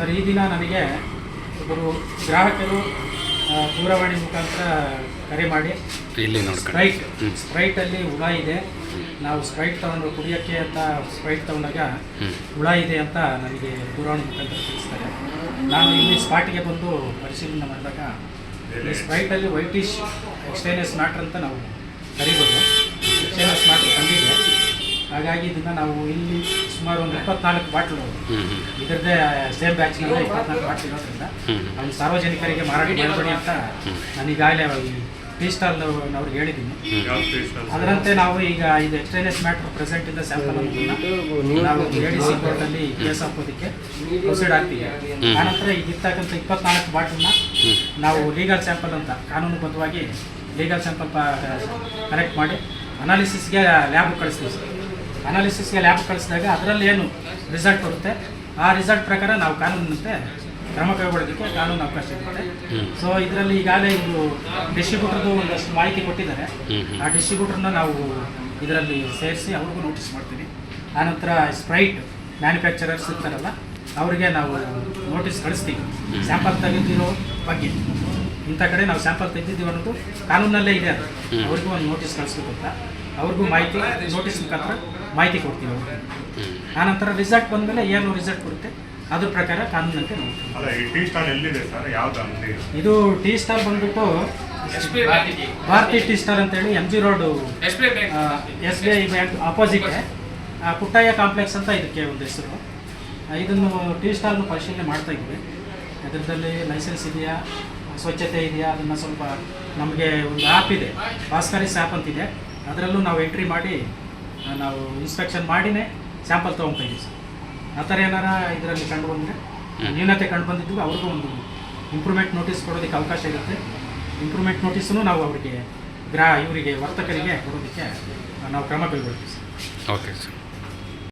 Sir ಈ ದಿನ ನನಗೆ ಒಬ್ಬರು ಗ್ರಾಹಕರು ದೂರವಾಣಿ ಮುಖಾಂತರ ಕರೆ ಮಾಡಿ. ಇಲ್ಲಿ ಸ್ಪ್ರೈಟ್. ಸ್ಪ್ರೈಟಲ್ಲಿ ಹುಳ ಇದೆ. ನಾವು ಸ್ಪ್ರೈಟ್ ತಗೊಂಡು ಕುಡಿಯೋಕ್ಕೆ ಅಂತ ಸ್ಪ್ರೈಟ್ ತಗೊಂಡಾಗ. ಹುಳ ಇದೆ ಅಂತ ನನಗೆ ದೂರವಾಣಿ ಮುಖಾಂತರ ತಿಳಿಸ್ತಾರೆ. ನಾನು ಇಲ್ಲಿ ಸ್ಪಾಟಿಗೆ ಬಂದು ಪರಿಶೀಲನೆ ಮಾಡಿದಾಗ ಈ ಸ್ಪ್ರೈಟಲ್ಲಿ ವೈಟಿಶ್ ಎಕ್ಸ್ಟೈನಸ್ ಮ್ಯಾಟ್ರ್ ಅಂತ ನಾವು ಕರಿಬೋದು. ಹಾಗಾಗಿ ಇದನ್ನ ನಾವು ಇಲ್ಲಿ ಸುಮಾರು ಒಂದು ಇಪ್ಪತ್ನಾಲ್ಕು ಬಾಟ್ಲು ಇದರದ್ದೇ ಸೇಮ್ ಬ್ಯಾಚ್ ಇಪ್ಪತ್ನಾಲ್ಕು ಬಾಟ್ಲು ಇರೋದ್ರಿಂದ ನಾವು ಸಾರ್ವಜನಿಕರಿಗೆ ಮಾರಾಟ ಮಾಡಬೇಡಿ ಅಂತ ನಾನು ಈಗಾಗಲೇ ಈ ಟೀ ಸ್ಟಾಲ್ ಅವ್ರಿಗೆ ಹೇಳಿದ್ದೀನಿ ಅದರಂತೆ ನಾವು ಈಗ ಇದು ಎಕ್ಸ್ಟ್ರೇನಿಯಸ್ ಮ್ಯಾಟ್ರ್ ಪ್ರೆಸೆಂಟ್ ಇಂದ ಸ್ಯಾಂಪಲ್ ನಾವು ಎ ಡಿ ಸಿ ಕೋರ್ಟಲ್ಲಿ ಕೇಸ್ ಹಾಕೋದಕ್ಕೆ ಪ್ರೊಸೀಡ್ ಆಗ್ತೀವಿ. ಆನಂತರ ಈಗ ಇರ್ತಕ್ಕಂಥ ಇಪ್ಪತ್ನಾಲ್ಕು ಬಾಟಲ್ನ ನಾವು ಲೀಗಲ್ ಸ್ಯಾಂಪಲ್ ಅಂತ ಕಾನೂನುಬದ್ಧವಾಗಿ ಲೀಗಲ್ ಸ್ಯಾಂಪಲ್ ಕಲೆಕ್ಟ್ ಮಾಡಿ ಅನಾಲಿಸಿಸ್ಗೆ ಲ್ಯಾಬ್ ಕಳಿಸ್ತೀವಿ ಸರ್. ಅನಾಲಿಸಿಸ್ಗೆ ಲ್ಯಾಬ್ ಕಳಿಸಿದಾಗ ಅದರಲ್ಲಿ ಏನು ರಿಸಲ್ಟ್ ಬರುತ್ತೆ? ಆ ರಿಸಲ್ಟ್ ಪ್ರಕಾರ ನಾವು ಕಾನೂನಿನಂತೆ ಕ್ರಮ ಕೈಗೊಳ್ಳೋದಕ್ಕೆ ಕಾನೂನು ಅವಕಾಶ ಇರುತ್ತೆ. ಸೊ ಇದರಲ್ಲಿ ಈಗಾಗಲೇ ಇವರು ಡಿಸ್ಟ್ರಿಬ್ಯೂಟರ್ದು ಒಂದಷ್ಟು ಮಾಹಿತಿ ಕೊಟ್ಟಿದ್ದಾರೆ. ಆ ಡಿಸ್ಟ್ರಿಬ್ಯೂಟರ್ನ ನಾವು ಇದರಲ್ಲಿ ಸೇರಿಸಿ ಅವ್ರಿಗೂ ನೋಟಿಸ್ ಮಾಡ್ತೀವಿ. ಆನಂತರ ಸ್ಪ್ರೈಟ್ ಮ್ಯಾನುಫ್ಯಾಕ್ಚರರ್ಸ್ ಇರ್ತಾರಲ್ಲ ಅವರಿಗೆ ನಾವು ನೋಟಿಸ್ ಕಳಿಸ್ತೀವಿ. ಸ್ಯಾಂಪಲ್ ತೆಗೆದಿರೋ ಬಗ್ಗೆ. ಇಂಥ ಕಡೆ ನಾವು ಸ್ಯಾಂಪಲ್ ತೆಗೆದಿದ್ದೀವಿ ಅನ್ನೋದು ಕಾನೂನಲ್ಲೇ ಇದೆ ಅದು. ಅವ್ರಿಗೂ ಒಂದು ನೋಟಿಸ್ ಕಳಿಸ್ಬೇಕು ಅಂತ ಅವ್ರಿಗೂ ಮಾಹಿತಿ ನೋಟಿಸ್ ಮುಖಾಂತರ ಮಾಹಿತಿ ಕೊಡ್ತೀವಿ ಅವ್ರಿಗೆ. ಆನಂತರ ರಿಸಲ್ಟ್ ಬಂದಮೇಲೆ ಏನು ರಿಸಲ್ಟ್ ಬರುತ್ತೆ ಅದ್ರ ಪ್ರಕಾರ ಕಾನೂನಂತೆ ನೋಡ್ತೀವಿ ಅಲ್ಲ ಈ ಟೀ ಸ್ಟಾಲ್ ಎಲ್ಲಿದೆ ಸರ್ ಯಾವ್ದು ಅಂಗಡಿ ಇದು? ಟೀ ಸ್ಟಾಲ್ ಬಂದ್ಬಿಟ್ಟು ಭಾರತಿ ಟೀ ಸ್ಟಾಲ್ ಅಂತೇಳಿ M G road S B I bank. Opposite Puttaiah complex ಅಂತ ಇದಕ್ಕೆ ಒಂದು ಹೆಸರು. ಇದನ್ನು ಟೀ ಸ್ಟಾಲ್ನು ಪರಿಶೀಲನೆ ಮಾಡ್ತಾ ಇದ್ವಿ ಅದರದಲ್ಲಿ ಲೈಸೆನ್ಸ್ ಇದೆಯಾ? ಸ್ವಚ್ಛತೆ ಇದೆಯಾ ಅದನ್ನು ಸ್ವಲ್ಪ ನಮಗೆ ಒಂದು ಆ್ಯಪ್ ಇದೆ. ಭಾಸ್ಕರಿಸ್ ಆ್ಯಪ್ ಅಂತಿದೆ ಅದರಲ್ಲೂ ನಾವು ಎಂಟ್ರಿ ಮಾಡಿ ನಾವು ಇನ್ಸ್ಪೆಕ್ಷನ್ ಮಾಡಿನೇ ಸ್ಯಾಂಪಲ್ ತೊಗೊತಾ ಇದ್ದೀವಿ ಸರ್. ಆ ಥರ ಏನಾರ ಇದರಲ್ಲಿ ಕಂಡು ಬಂದರೆ ನ್ಯೂನತೆ ಕಂಡು ಬಂದಿದ್ದು ಅವ್ರಿಗೂ ಒಂದು ಇಂಪ್ರೂವ್ಮೆಂಟ್ ನೋಟಿಸ್ ಕೊಡೋದಕ್ಕೆ ಅವಕಾಶ ಇರುತ್ತೆ. ಇಂಪ್ರೂವ್ಮೆಂಟ್ ನೋಟಿಸನ್ನು ನಾವು ಅವರಿಗೆ ಗ್ರಾ ಇವರಿಗೆ ವರ್ತಕರಿಗೆ ಕೊಡೋದಕ್ಕೆ ನಾವು ಕ್ರಮ ಕೈಗೊಳ್ತೀವಿ ಸರ್. Okay sir